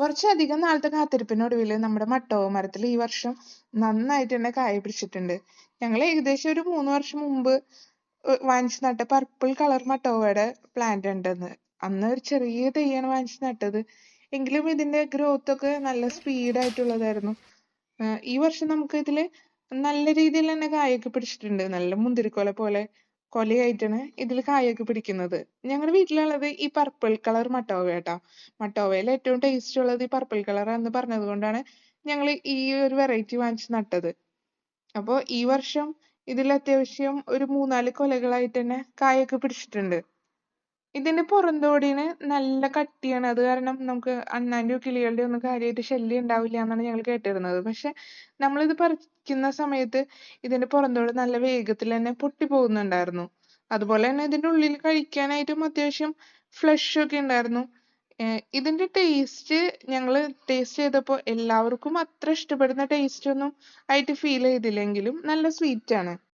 കുറച്ചധികം നാളത്തെ കാത്തിരിപ്പിനൊടുവിൽ നമ്മുടെ മട്ടോവ മരത്തിൽ ഈ വർഷം നന്നായിട്ട് തന്നെ കായ പിടിച്ചിട്ടുണ്ട്. ഞങ്ങൾ ഏകദേശം ഒരു മൂന്ന് വർഷം മുമ്പ് വാങ്ങിച്ച് നട്ട പർപ്പിൾ കളർ മട്ടോവയുടെ പ്ലാന്റ് ഉണ്ടെന്ന്. അന്ന് ഒരു ചെറിയ തൈയാണ് വാങ്ങിച്ച് നട്ടത്. എങ്കിലും ഇതിന്റെ ഗ്രോത്ത് ഒക്കെ നല്ല സ്പീഡ് ആയിട്ടുള്ളതായിരുന്നു. ഏർ ഈ വർഷം നമുക്ക് ഇതിൽ നല്ല രീതിയിൽ തന്നെ കായൊക്കെ പിടിച്ചിട്ടുണ്ട്. നല്ല മുന്തിരിക്കോല പോലെ കൊലയായിട്ടാണ് ഇതിൽ കായൊക്കെ പിടിക്കുന്നത്. ഞങ്ങളുടെ വീട്ടിലുള്ളത് ഈ പർപ്പിൾ കളർ മട്ടോവ കേട്ടോ മട്ടോവയിൽ ഏറ്റവും ടേസ്റ്റ് ഉള്ളത് ഈ പർപ്പിൾ കളർ എന്ന് പറഞ്ഞത് കൊണ്ടാണ് ഞങ്ങൾ ഈ ഒരു വെറൈറ്റി വാങ്ങിച്ച് നട്ടത്. അപ്പോ ഈ വർഷം ഇതിൽ അത്യാവശ്യം ഒരു മൂന്നാൽ കൊലകളായിട്ട് തന്നെ കായൊക്കെ പിടിച്ചിട്ടുണ്ട്. ഇതിന്റെ പുറന്തോടിന് നല്ല കട്ടിയാണ്. അത് കാരണം നമുക്ക് അണ്ണാന്റെയോ കിളികളുടെയോ ഒന്നും കാര്യമായിട്ട് ശല്യം ഉണ്ടാവില്ല എന്നാണ് ഞങ്ങൾ കേട്ടിരുന്നത്. പക്ഷെ നമ്മളിത് പറിക്കുന്ന സമയത്ത് ഇതിന്റെ പുറന്തോട് നല്ല വേഗത്തിൽ തന്നെ പൊട്ടി പോകുന്നുണ്ടായിരുന്നു. അതുപോലെ തന്നെ ഇതിന്റെ ഉള്ളിൽ കഴിക്കാനായിട്ടും അത്യാവശ്യം ഫ്ലഷ് ഒക്കെ ഉണ്ടായിരുന്നു. ഇതിന്റെ ടേസ്റ്റ് ഞങ്ങൾ ടേസ്റ്റ് ചെയ്തപ്പോൾ എല്ലാവർക്കും അത്ര ഇഷ്ടപ്പെടുന്ന ടേസ്റ്റ് ഒന്നും ആയിട്ട് ഫീൽ ചെയ്തില്ലെങ്കിലും നല്ല സ്വീറ്റ് ആണ്.